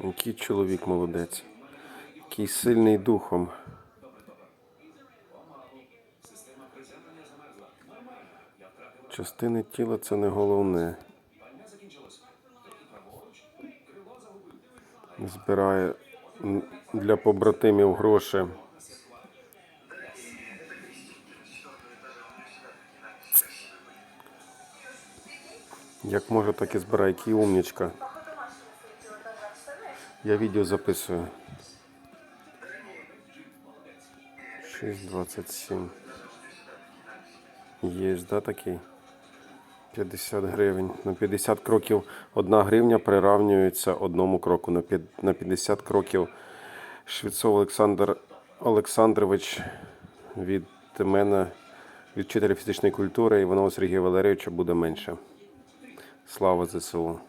Який чоловік молодець. Який сильний духом. Частини тіла це не головне. Збирає для побратимів гроші. Як може, так і збирає. Який умнічка. Я відео записую. 6,27. Є, да, такий? 50 гривень. На 50 кроків одна гривня приравнюється одному кроку. На 50 кроків Швецов Олександр Олександрович від мене, від вчителя фізичної культури Іванова Сергія Валерійовича буде менше. Слава ЗСУ!